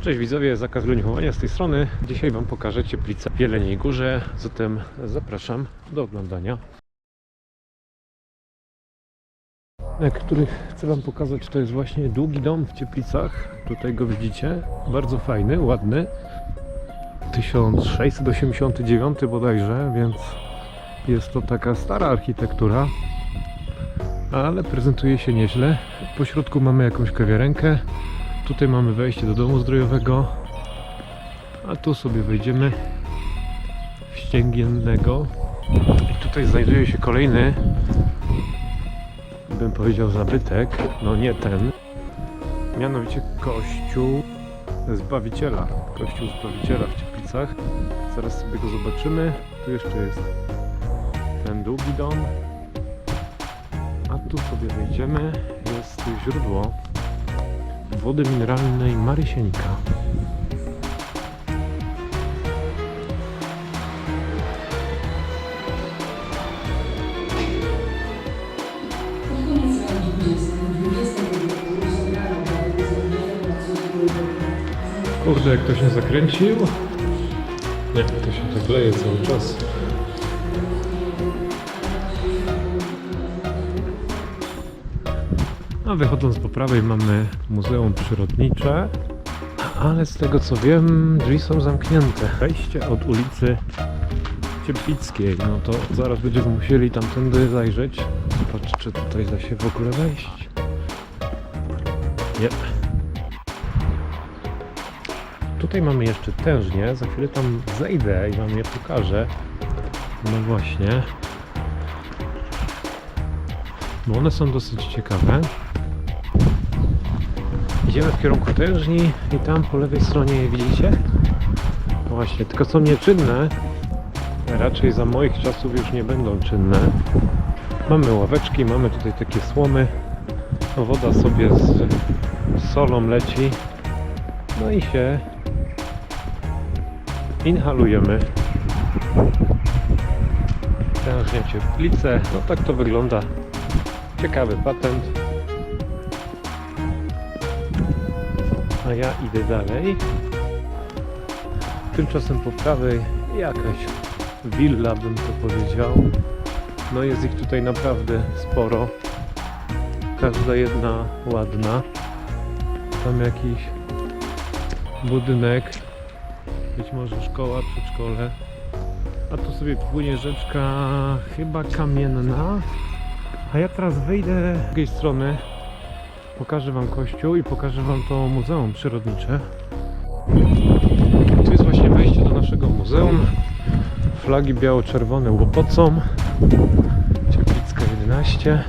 Cześć widzowie, zakaz leniuchowania z tej strony. Dzisiaj Wam pokażę Cieplicę w Jeleniej Górze, zatem zapraszam do oglądania. Który chcę Wam pokazać to jest właśnie długi dom w Cieplicach. Tutaj go widzicie, bardzo fajny, ładny. 1689 bodajże, więc jest to taka stara architektura, ale prezentuje się nieźle. Po środku mamy jakąś kawiarenkę. Tutaj mamy wejście do domu zdrojowego, a tu sobie wejdziemy wścięgiennego. I tutaj znajduje się kolejny, bym powiedział, zabytek. No nie ten, mianowicie kościół Zbawiciela. Kościół Zbawiciela w Cieplicach. Zaraz sobie go zobaczymy. Tu jeszcze jest ten długi dom. A tu sobie wejdziemy. Jest źródło wody mineralnej Marysieńka. Kurde, jak ktoś nie zakręcił. Nie, to się tak leje cały czas. A wychodząc po prawej mamy Muzeum Przyrodnicze, ale z tego co wiem drzwi są zamknięte. Wejście od ulicy Cieplickiej, no to zaraz będziemy musieli tamtędy zajrzeć. Zobaczyć czy tutaj da się w ogóle wejść. Nie. Tutaj mamy jeszcze tężnie, za chwilę tam zejdę i wam je pokażę. No właśnie. Bo one są dosyć ciekawe. Idziemy w kierunku tężni i tam po lewej stronie je widzicie? Właśnie, tylko są nieczynne. Raczej za moich czasów już nie będą czynne. Mamy ławeczki, mamy tutaj takie słomy. Woda sobie z solą leci. No i się inhalujemy. Tężnie cieplice. No tak to wygląda. Ciekawy patent. A ja idę dalej. Tymczasem po prawej jakaś willa bym to powiedział. No jest ich tutaj naprawdę sporo. Każda jedna ładna. Tam jakiś budynek. Być może szkoła, przedszkole. A tu sobie płynie rzeczka chyba kamienna. A ja teraz wyjdę z drugiej strony. Pokażę Wam kościół i pokażę Wam to muzeum przyrodnicze. Tu jest właśnie wejście do naszego muzeum. Flagi biało-czerwone łopocą. Cieplicka 11.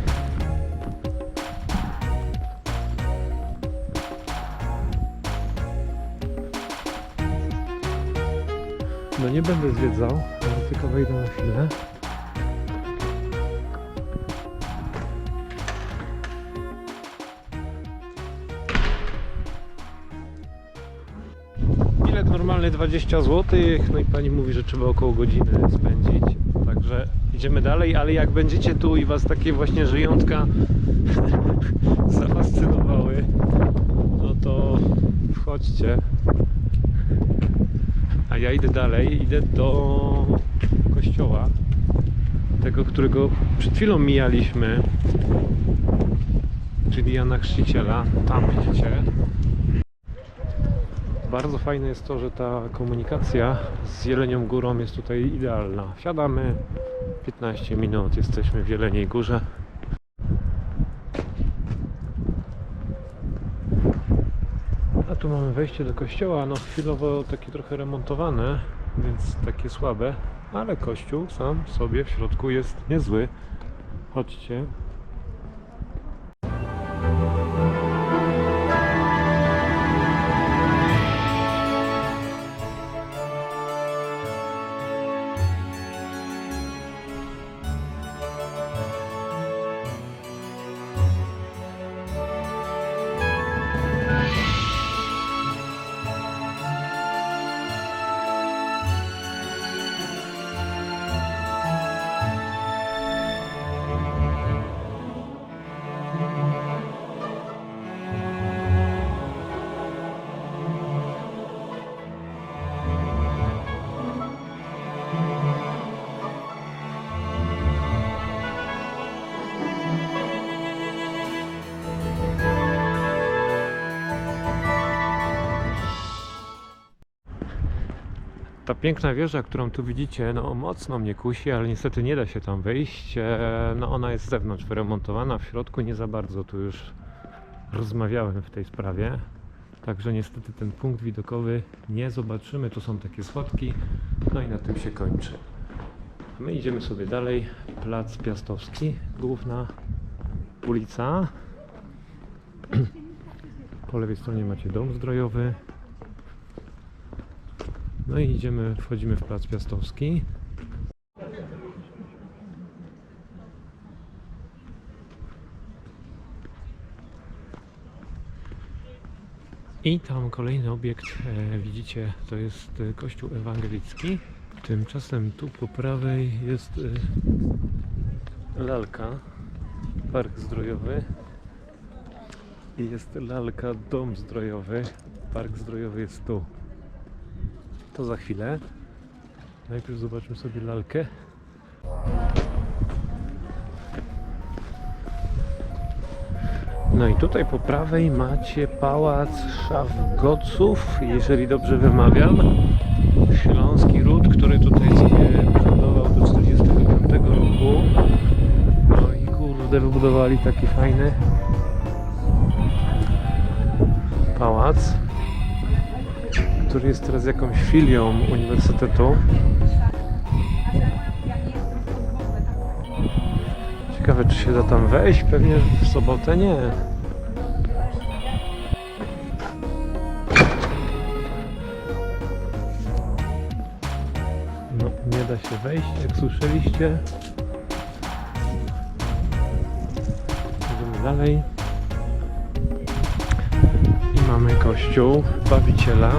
No nie będę zwiedzał, tylko wejdę na chwilę. Bilet normalny 20 zł, no i pani mówi, że trzeba około godziny spędzić. Także idziemy dalej, ale jak będziecie tu i was takie właśnie żyjątka zafascynowały, no to wchodźcie. A ja idę dalej, idę do kościoła. Tego, którego przed chwilą mijaliśmy. Czyli Jana Chrzciciela. Tam widzicie. Bardzo fajne jest to, że ta komunikacja z Jelenią Górą jest tutaj idealna. Wsiadamy, 15 minut, jesteśmy w Jeleniej Górze. A tu mamy wejście do kościoła, no chwilowo takie trochę remontowane, więc takie słabe, ale kościół sam sobie w środku jest niezły. Chodźcie. Piękna wieża, którą tu widzicie, no mocno mnie kusi, ale niestety nie da się tam wejść. E, No ona jest z zewnątrz wyremontowana, w środku nie za bardzo. Tu już rozmawiałem w tej sprawie. Także niestety ten punkt widokowy nie zobaczymy. Tu są takie schodki, no i na tym się kończy. My idziemy sobie dalej. Plac Piastowski, główna ulica. Po lewej stronie macie dom zdrojowy. No i idziemy, wchodzimy w Plac Piastowski. I tam kolejny obiekt, e, widzicie, to jest e, kościół ewangelicki. Tymczasem tu po prawej jest e, lalka, park zdrojowy. I jest lalka, dom zdrojowy. Park zdrojowy jest tu. To za chwilę. Najpierw zobaczmy sobie lalkę. No i tutaj po prawej macie pałac Szafgoców, jeżeli dobrze wymawiam. Śląski ród, który tutaj przodował do 45 roku. No i kurde, wybudowali taki fajny pałac, który jest teraz jakąś filią uniwersytetu. Ciekawe, czy się da tam wejść? Pewnie w sobotę nie. No, nie da się wejść, jak słyszeliście. Idziemy dalej. I mamy kościół Bawiciela.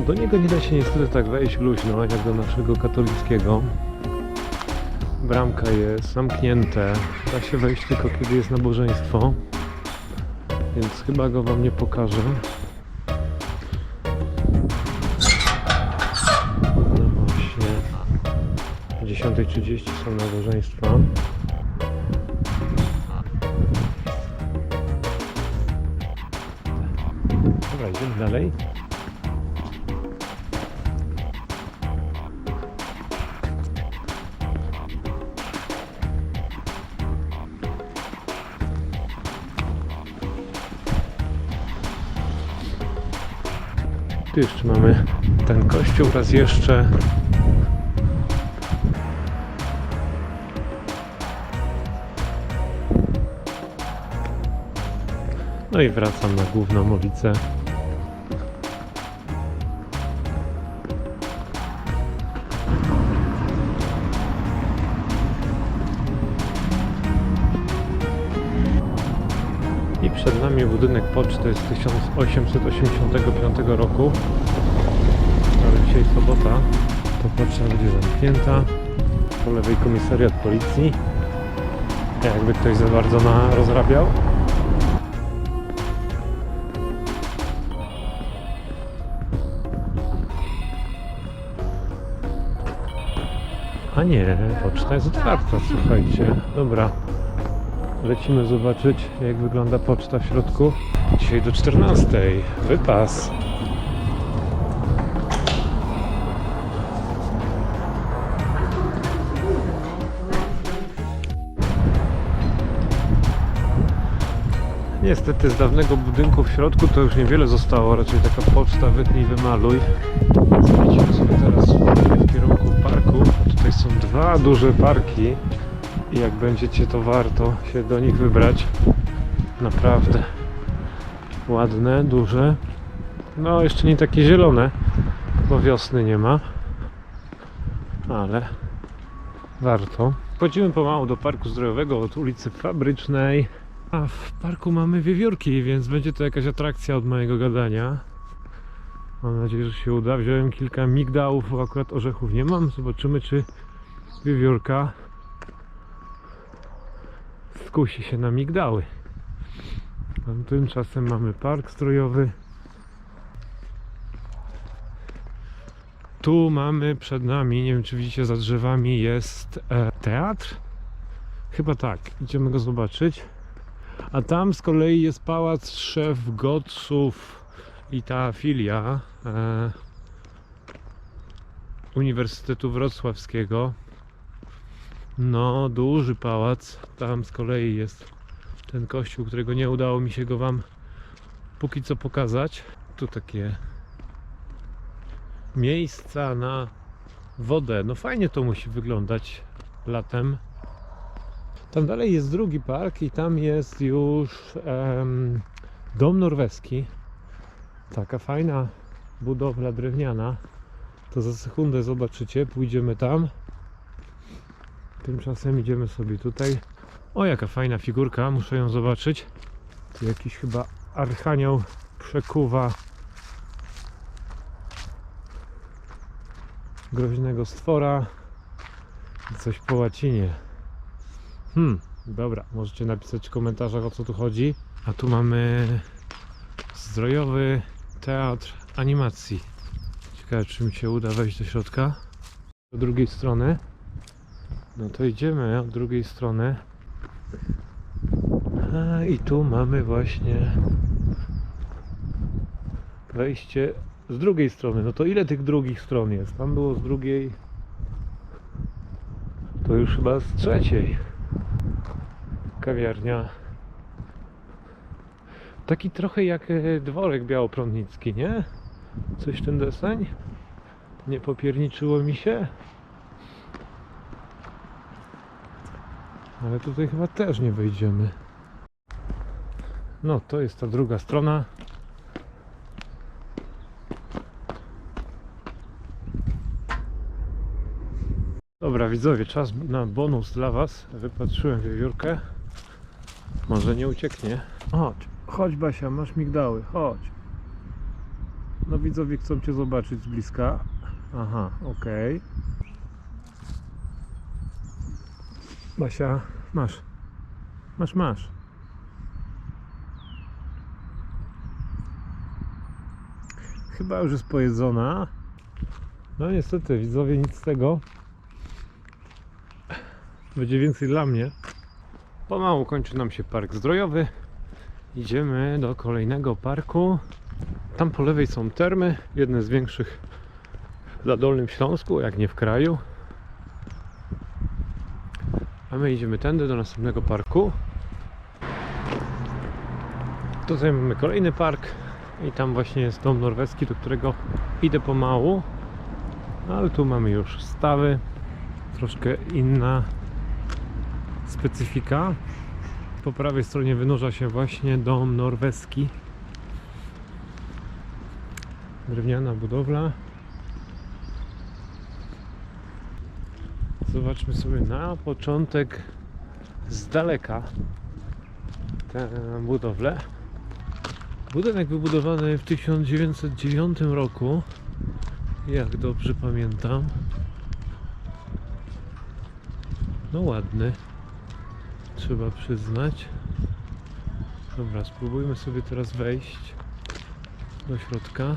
No do niego nie da się niestety tak wejść luźno, jak do naszego katolickiego. Bramka jest zamknięte. Da się wejść tylko kiedy jest nabożeństwo. Więc chyba go wam nie pokażę. No właśnie. O 10.30 są nabożeństwa. Dobra, idziemy dalej. Tu jeszcze mamy ten kościół raz jeszcze. No i wracam na główną ulicę. Nami budynek poczty z 1885 roku. Ale dzisiaj sobota, to poczta będzie zamknięta. Po lewej komisariat policji. Jakby ktoś za bardzo na rozrabiał. A nie, poczta jest otwarta, słuchajcie. Dobra, Lecimy zobaczyć, jak wygląda poczta w środku. Dzisiaj do 14. Wypas. Niestety z dawnego budynku w środku to już niewiele zostało, raczej taka poczta wytnij wymaluj. Lecimy sobie teraz w kierunku parku. Tutaj są dwa duże parki i jak będziecie to warto się do nich wybrać. Naprawdę ładne, duże. No jeszcze nie takie zielone, bo wiosny nie ma. Ale warto. Wchodzimy pomału do parku zdrojowego od ulicy Fabrycznej. A w parku mamy wiewiórki, więc będzie to jakaś atrakcja od mojego gadania. Mam nadzieję, że się uda. Wziąłem kilka migdałów, akurat orzechów nie mam. Zobaczymy, czy wiewiórka skusi się na migdały. A tymczasem mamy park strojowy. Tu mamy przed nami, nie wiem czy widzicie za drzewami, jest e, teatr. Chyba tak, idziemy go zobaczyć. A tam z kolei jest pałac szef Goców i ta filia e, Uniwersytetu Wrocławskiego. No, duży pałac. Tam z kolei jest ten kościół, którego nie udało mi się go Wam póki co pokazać. Tu takie miejsca na wodę. No fajnie to musi wyglądać latem. Tam dalej jest drugi park i tam jest już em, dom norweski. Taka fajna budowla drewniana. To za sekundę zobaczycie, pójdziemy tam. Tymczasem idziemy sobie tutaj. O, jaka fajna figurka, muszę ją zobaczyć. Tu jakiś chyba archanioł przekuwa groźnego stwora. Coś po łacinie. Hmm, dobra, możecie napisać w komentarzach o co tu chodzi. A tu mamy zdrojowy teatr animacji. Ciekawe, czy mi się uda wejść do środka. Do drugiej strony. No to idziemy od drugiej strony. A i tu mamy właśnie wejście z drugiej strony. No to ile tych drugich stron jest? Tam było z drugiej. To już chyba z trzeciej. Kawiarnia. Taki trochę jak e, dworek białoprądnicki, nie? Coś ten deseń? Nie popierniczyło mi się? Ale tutaj chyba też nie wejdziemy. No, to jest ta druga strona. Dobra, widzowie, czas na bonus dla Was. Wypatrzyłem wiewiórkę. Może nie ucieknie. Chodź, chodź Basia, masz migdały, chodź. No widzowie chcą Cię zobaczyć z bliska. Aha, okej. Basia, masz. Masz, masz. Chyba już jest pojedzona. No niestety, widzowie, nic z tego. Będzie więcej dla mnie. Pomału kończy nam się park zdrojowy. Idziemy do kolejnego parku. Tam po lewej są termy, jedne z większych na Dolnym Śląsku, jak nie w kraju. A my idziemy tędy do następnego parku. Tutaj mamy kolejny park i tam właśnie jest dom norweski, do którego idę pomału. Ale tu mamy już stawy, troszkę inna specyfika. Po prawej stronie wynurza się właśnie dom norweski. Drewniana budowla. Zobaczmy sobie na początek z daleka tę budowlę. Budynek wybudowany w 1909 roku, jak dobrze pamiętam. No ładny, trzeba przyznać. Dobra, spróbujmy sobie teraz wejść do środka.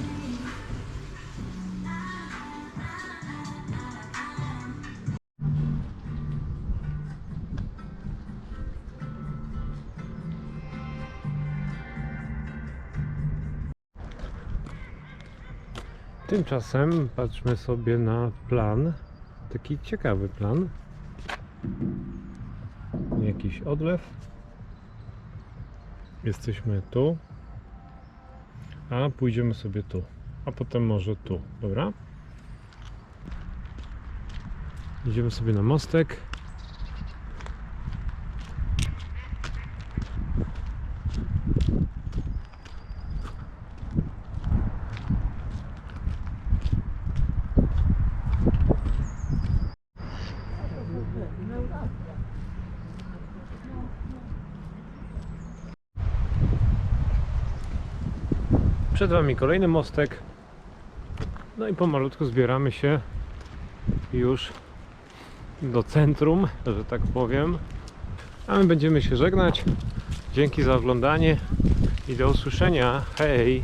Tymczasem patrzmy sobie na plan. Taki ciekawy plan. Jakiś odlew. Jesteśmy tu. A pójdziemy sobie tu. A potem może tu, dobra? Idziemy sobie na mostek. Przed Wami kolejny mostek. No i pomalutku zbieramy się już do centrum, że tak powiem. A my będziemy się żegnać. Dzięki za oglądanie i do usłyszenia. Hej!